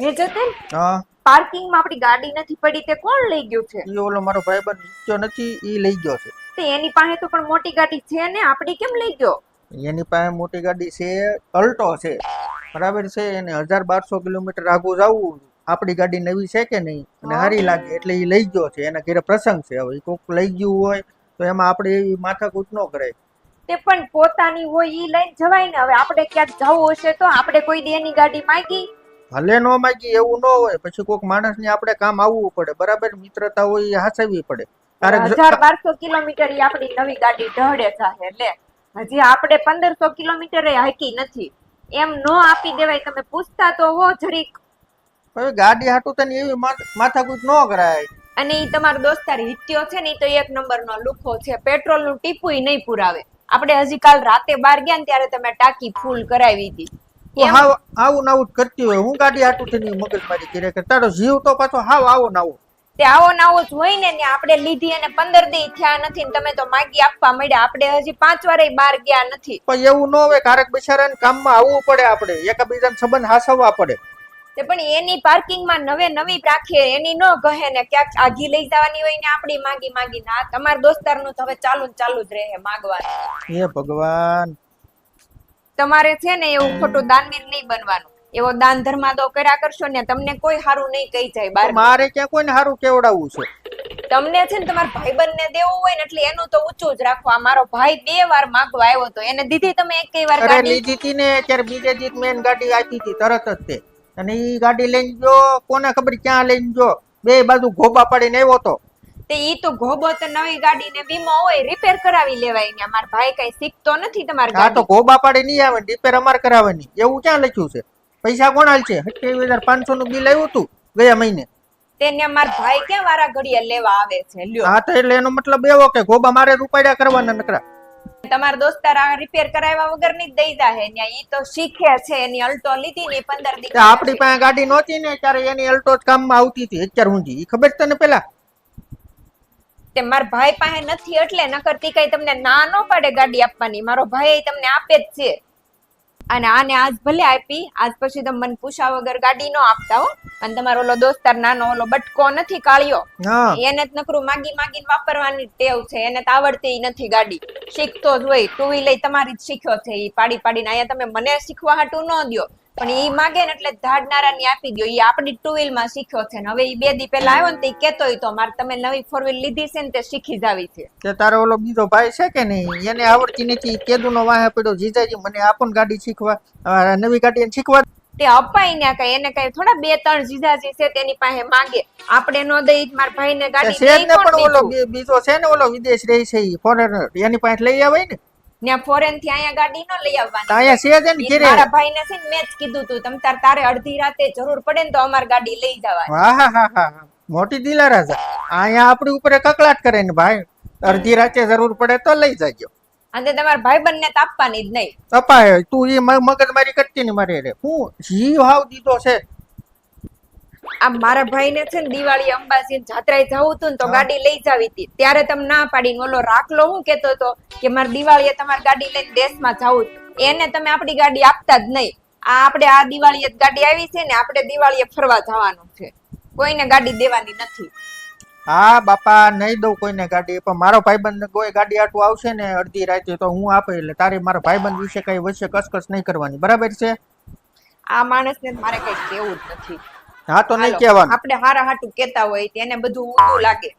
એ જતન હા. પાર્કિંગમાં આપણી ગાડી નથી પડી તે કોણ લઈ ગયું છે? ઈ ઓલો મારો ભાઈબંધ નીચો નથી ઈ લઈ ગયો છે. તે એની પાસે તો પણ મોટી ગાડી છે ને આપણી કેમ લઈ ગયો? એની પાસે મોટી ગાડી છે અલ્ટો છે. બરાબર છે એને હજાર બારસો કિલોમીટર આગું જવું આપણી ગાડી નવી છે કે નહીં? અને સારી લાગે એટલે એ લઈ ગયો છે એના ઘરે પ્રસંગ છે હવે. કોક લઈ ગયું હોય તો એમાં આપણે એવી માથાકૂટ ન કરે તે પણ પોતાની હોય ઈ લઈને જવાય ને હવે આપણે ક્યાંક જવું હશે તો આપણે કોઈ દેની ગાડી માંગી ભલે ન માગી એવું ન હોય પછી કોઈક માણસને આપણે કામ આવવું પડે. બરાબર? મિત્રતા હોય એ હાસવી પડે. હજાર બારસો કિલોમીટર આપણી નવી ગાડી ઢળે ચાહે લે. હજી આપણે પંદરસો કિલોમીટર હાકી નથી. એમ નો આપી દેવાય. તમે પૂછતા તો હો જરીક. હવે ગાડી હાટું તને એવી માથ- માથાકૂટ ન કરાય. અને એ તમારો દોસ્તાર હિત્યો છે ને તો એક નંબરનો લુખો છે. પેટ્રોલનું ટીપુય નહીં પુરાવે. આપણે હજી કાલ રાતે બાર ગયા ને ત્યારે તમે ટાંકી ફૂલ કરાવી હતી હાવ આવું ને કરતી હોય. હું ગાડી હાટું થઈને મગજમારી કરે. કે તારો જીવ તો પાછો હાવ આવો ને તે આવો ને જ હોય ને ને આપણે લીધી અને પંદર દી થયા નથી ને તમે તો માગી આપવા મળ્યા. આપણે હજી પાંચ વારે બાર ગયા નથી. પણ એવું ન હોય ક્યારેક બિચારાને કામમાં આવવું પડે આપણે. એકબીજાને સંબંધ હાસવવા પડે. તે પણ એની પાર્કિંગમાં નવે નવી રાખીએ. એની ન કહે ને ક્યાંક આઘી લઈ જવાની હોય ને આપણી માગી માગી ના તમારા દોસ્તારનું તો હવે ચાલુ ને ચાલુ જ રહે માગવાનું. હે ભગવાન. તમારે છે ને એવું ખોટું દાનવીર નહીં બનવાનું. એવો દાન ધર્માદો કર્યા કરશો ને તમને કોઈ સારું નહીં કહી જાય બાર. મારે ક્યાં કોઈને હારું કેવડાવવું છે? તમને છે ને તમારા ભાઈબંધ ને દેવું હોય ને એટલે એનું તો ઊંચું જ રાખો. આ મારો ભાઈ બે વાર માગવા આવ્યો તો એને દીધી તમે એક વાર અરે ગાડી? લીધી હતી ને ત્યારે બીજે જીત મેન ગાડી આપી હતી તરત જ તે. અને ઈ ગાડી લઈને જો કોને ખબર ક્યાં લઈને જો? બે બાજુ ગોબા પાડીને આવ્યો તો. તે ઈ તો ગોબત તો નવી ગાડી ને વીમો હોય રિપેર કરાવી લેવાય ને મારા ભાઈ કઈ શીખતો નથી તમારી આ તો ગોબા પાડી નહીં આવે રિપેર અમારે કરાવવાની. એવું ક્યાં લખ્યું છે? પૈસા કોણ હાલ છે. સત્યાવીસ હજાર પાંચસો નું બિલ આવ્યું હતું ગયા મહિને. તેને અમાર ભાઈ ક્યાં વારા ઘડિયા લેવા આવે છે? લ્યો. હા તો એટલે એનો મતલબ એવો કે ગોબા મારે રૂપાડ્યા કરવાના નકરા. તમારા દોસ્તાર આ રિપેર કરાવ્યા વગરની દઈ જાહે ને ઈ તો શીખે છે એની અલ્ટો લીધી ને પંદર દી તે આપણી પાસે ગાડી નહોતી ને ત્યારે એની અલ્ટો જ કામમાં આવતી હતી અત્યારે ઊંધી ઈ ખબર છે તને પેલા? તે મારા ભાઈ પાસે નથી એટલે નકરતી કઈ તમને ના ન પડે ગાડી આપવાની. મારો ભાઈ તમને આપે જ છે. અને આને આજ ભલે આપી આજ પછી તમે મને પૂછા વગર ગાડી નો આપતા હો. અને તમારો ઓલો દોસ્તાર નાનો ઓલો બટકો નથી કાળિયો. એને જ નકરું માગી માગીને વાપરવાની ટેવ છે. એને તો આવડતી નથી ગાડી. શીખતો જ હોય. ટુ વ્હીલર તમારી જ શીખ્યો છે. એ પાડી પાડીને અહીંયા તમે મને શીખવા હાટું ન દ્યો. પણ ઈ માગે ને એટલે ધાડનારા ને આપી ગયો ઈ આપણી ટુ વ્હીલમાં શીખ્યો છે ને. હવે ઈ બે દી પેલા આવ્યો ને તે કેતો તો મારે તમે નવી ફોર વ્હીલ લીધી છે ને તે શીખી જાવી છે. તે તારો ઓલો બીજો ભાઈ છે કે નહીં? એને આવડતી નથી. કેદુ નો વાહે પડ્યો. જીજાજી મને આપો ને ગાડી શીખવા નવી ગાડી શીખવા તે અપાય ને કઈ. એને કઈ થોડા બે ત્રણ જીજાજી છે તેની પાસે માંગે. આપણે નો દઈ મારા ભાઈ ને ગાડી છે ને પણ ઓલો બીજો છે ને ઓલો વિદેશ રહી છે ફોરેનર એની પાસે લઈ આવે ને? ત્યાં ફોરેનથી અહીંયા ગાડી ન લઈ આવવાની. અહીંયા છે જ ને ઈ મારા ભાઈ ને છે ને મેં જ કીધું તું તમ તાર તારે અડધી રાતે જરૂર પડે ને તો અમાર ગાડી લઈ જવા હા હા હા હા હા. મોટી દિલારા છે અહીંયા આપણી ઉપર કકળાટ કરે ને ભાઈ. અડધી રાતે જરૂર પડે તો લઈ જજો. અને તમારા ભાઈ બંને તાપવાની જ નહીં. તપાય તું એ મગજ મારી કરતી ને મારે રે. હું જીવ હાવ દીધો છે. આ મારા ભાઈ ને છે ને દિવાળી અંબાજી જાત્રાએ જવું હતું ને તો ગાડી લઈ જાવી હતી. ત્યારે તમે ના પાડીને ઓલો રાખલો હું કેતો હતો કે મારે દિવાળીએ તમારી ગાડી લઈને દેશમાં જવું એને તમે આપણી ગાડી આપતા જ નહીં. આ આપણે આ દિવાળીએ ગાડી આવી છે ને આપણે દિવાળીએ ફરવા જવાનું છે. કોઈને ગાડી દેવાની નથી. હા બાપા નહીં દઉં કોઈને ગાડી. પણ મારો ભાઈબંધ કોઈ ગાડી આટું આવશે ને અડધી રાતે તો હું આપે એટલે તારે મારા ભાઈબંધ વિશે કઈ વચ્ચે કસકસ નહીં કરવાની. બરાબર છે? આ માણસને મારે કઈ કેવું જ નથી. હા તો નહીં કહેવાનું. આપણે હારા હાટું કેતા હોય તેને બધું ઊંધું લાગે.